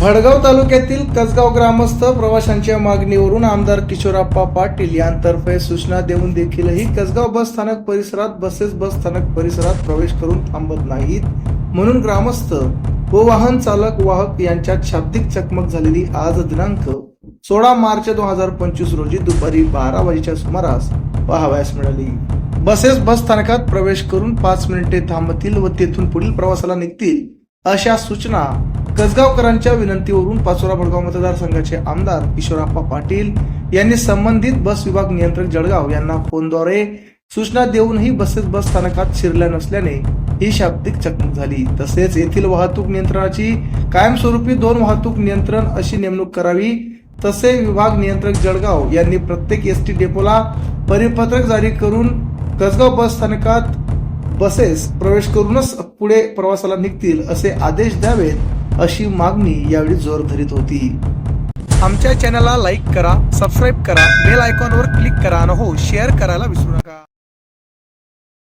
भडगाव तालुक्यातील कसगाव ग्रामस्थ प्रवाशांच्या मागणीवरून आमदार किशोराप्पा पाटील यांतर्फे सूचना देऊन देखीलही कसगाव बस स्थानक परिसरात बसेस बस स्थानक परिसरात प्रवेश करून थांबत नाहीत. म्हणून ग्रामस्थ व वाहन चालक वाहक यांच्यात शाब्दिक चकमक झालेली आज दिनांक सोळा मार्च दोन हजार पंचवीस रोजी दुपारी बारा वाजेच्या सुमारास पाहावयास मिळाली. बसेस बस स्थानकात प्रवेश करून पाच मिनिटे थांबतील व तेथून पुढील प्रवासाला निघतील अशा सूचना कसगावकरांच्या विनंतीवरून पाचोरा भडगाव मतदारसंघाचे आमदार ईश्वराप्पा पाटील यांनी संबंधित बस विभाग नियंत्रक जळगाव यांना फोनद्वारे सूचना देऊनही बसेस बस स्थानकात शिरल्या नसल्याने ही शाब्दिक चकमक झाली. तसेच येथील वाहतूक नियंत्रणाची कायमस्वरूपी दोन वाहतूक नियंत्रण अशी नेमणूक करावी. तसे विभाग नियंत्रक जळगाव यांनी प्रत्येक एस टी डेपोला परिपत्रक जारी करून कसगाव बस स्थानकात बसेस प्रवेश करूनच पुढे प्रवासाला निघतील असे आदेश द्यावेत. अशी मागणी यावेळी जोर धरीत होती. आमच्या चॅनलला लाईक करा सबस्क्राईब करा बेल आयकॉनवर क्लिक करा आणि हो शेअर करायला विसरू नका.